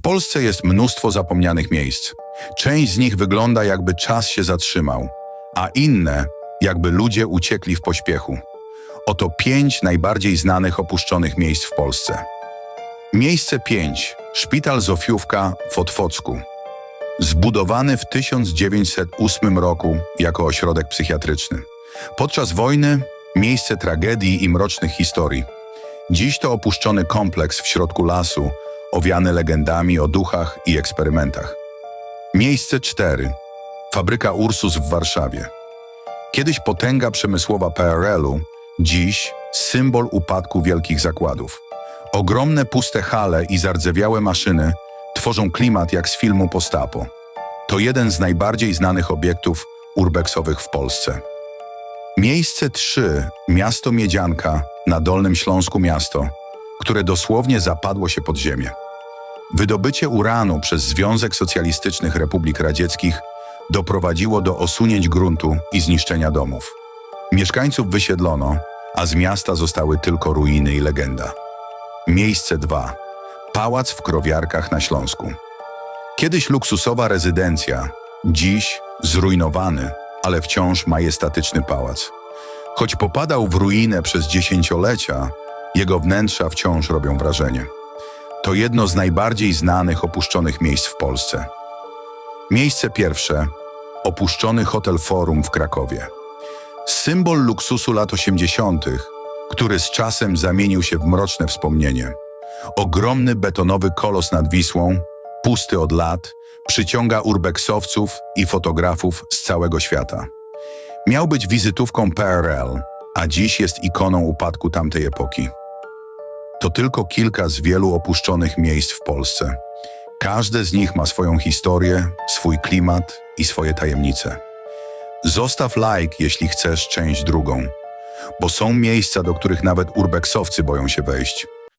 W Polsce jest mnóstwo zapomnianych miejsc. Część z nich wygląda jakby czas się zatrzymał, a inne jakby ludzie uciekli w pośpiechu. Oto pięć najbardziej znanych opuszczonych miejsc w Polsce. Miejsce 5. Szpital Zofiówka w Otwocku. Zbudowany w 1908 roku jako ośrodek psychiatryczny. Podczas wojny miejsce tragedii i mrocznych historii. Dziś to opuszczony kompleks w środku lasu, owiany legendami o duchach i eksperymentach. Miejsce 4. Fabryka Ursus w Warszawie. Kiedyś potęga przemysłowa PRL-u, dziś symbol upadku wielkich zakładów. Ogromne puste hale i zardzewiałe maszyny tworzą klimat jak z filmu Postapo. To jeden z najbardziej znanych obiektów urbexowych w Polsce. Miejsce 3. Miasto Miedzianka na Dolnym Śląsku miasto, które dosłownie zapadło się pod ziemię. Wydobycie uranu przez Związek Socjalistycznych Republik Radzieckich doprowadziło do osunięć gruntu i zniszczenia domów. Mieszkańców wysiedlono, a z miasta zostały tylko ruiny i legenda. Miejsce 2. Pałac w Krowiarkach na Śląsku. Kiedyś luksusowa rezydencja, dziś zrujnowany, ale wciąż majestatyczny pałac. Choć popadał w ruinę przez dziesięciolecia, jego wnętrza wciąż robią wrażenie. To jedno z najbardziej znanych opuszczonych miejsc w Polsce. Miejsce pierwsze. Opuszczony hotel Forum w Krakowie. Symbol luksusu lat 80., który z czasem zamienił się w mroczne wspomnienie. Ogromny betonowy kolos nad Wisłą, pusty od lat, przyciąga urbexowców i fotografów z całego świata. Miał być wizytówką PRL, a dziś jest ikoną upadku tamtej epoki. To tylko kilka z wielu opuszczonych miejsc w Polsce. Każde z nich ma swoją historię, swój klimat i swoje tajemnice. Zostaw like, jeśli chcesz część drugą, bo są miejsca, do których nawet urbexowcy boją się wejść.